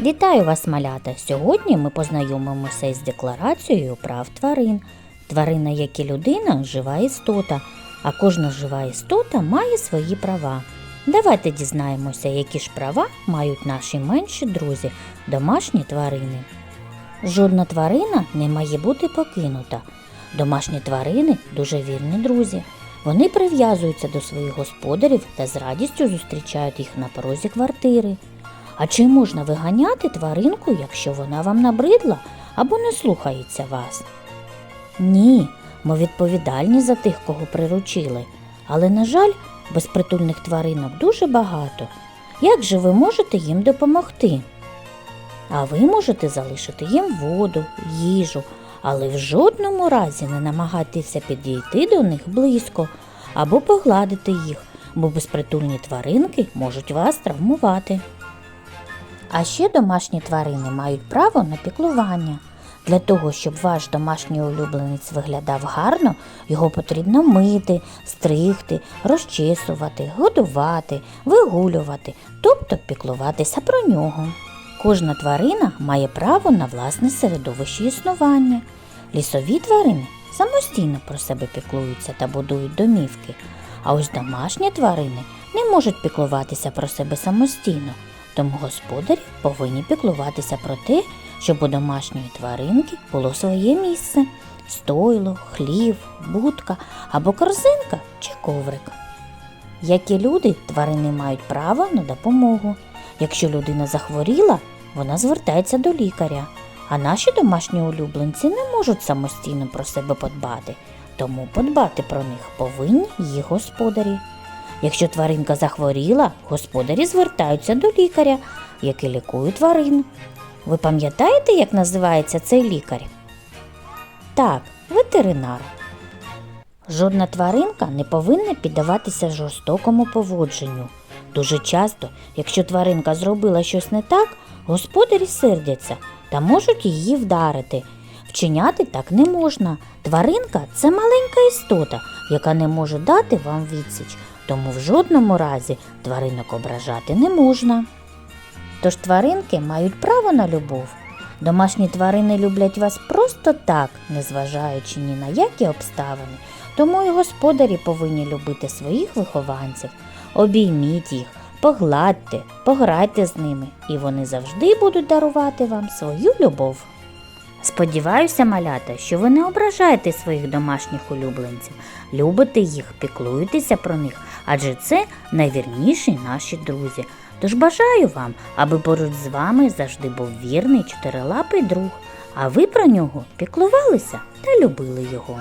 Вітаю вас, малята! Сьогодні ми познайомимося із декларацією прав тварин. Тварина, як і людина, жива істота, а кожна жива істота має свої права. Давайте дізнаємося, які ж права мають наші менші друзі, домашні тварини. Жодна тварина не має бути покинута. Домашні тварини дуже вірні друзі. Вони прив'язуються до своїх господарів та з радістю зустрічають їх на порозі квартири. А чи можна виганяти тваринку, якщо вона вам набридла або не слухається вас? Ні, ми відповідальні за тих, кого приручили. Але, на жаль, безпритульних тваринок дуже багато. Як же ви можете їм допомогти? А ви можете залишити їм воду, їжу, але в жодному разі не намагайтеся підійти до них близько або погладити їх, бо безпритульні тваринки можуть вас травмувати. А ще домашні тварини мають право на піклування. Для того, щоб ваш домашній улюбленець виглядав гарно, його потрібно мити, стригти, розчесувати, годувати, вигулювати, тобто піклуватися про нього. Кожна тварина має право на власне середовище існування. Лісові тварини самостійно про себе піклуються та будують домівки, а ось домашні тварини не можуть піклуватися про себе самостійно, тому господарі повинні піклуватися про те, щоб у домашньої тваринки було своє місце стойло, хлів, будка або корзинка чи коврик. Як і люди, тварини мають право на допомогу. Якщо людина захворіла, вона звертається до лікаря, а наші домашні улюбленці не можуть самостійно про себе подбати, тому подбати про них повинні їх господарі. Якщо тваринка захворіла, господарі звертаються до лікаря, який лікує тварин. Ви пам'ятаєте, як називається цей лікар? Так, ветеринар. Жодна тваринка не повинна піддаватися жорстокому поводженню. Дуже часто, якщо тваринка зробила щось не так, господарі сердяться та можуть її вдарити. Вчиняти так не можна. Тваринка це маленька істота, яка не може дати вам відсіч, тому в жодному разі тваринок ображати не можна. Тож тваринки мають право на любов. Домашні тварини люблять вас просто так, незважаючи ні на які обставини. Тому і господарі повинні любити своїх вихованців. Обійміть їх, погладьте, пограйте з ними, і вони завжди будуть дарувати вам свою любов. Сподіваюся, малята, що ви не ображаєте своїх домашніх улюбленців, любите їх, піклуєтеся про них, адже це найвірніші наші друзі. Тож бажаю вам, аби поруч з вами завжди був вірний чотирилапий друг, а ви про нього піклувалися та любили його.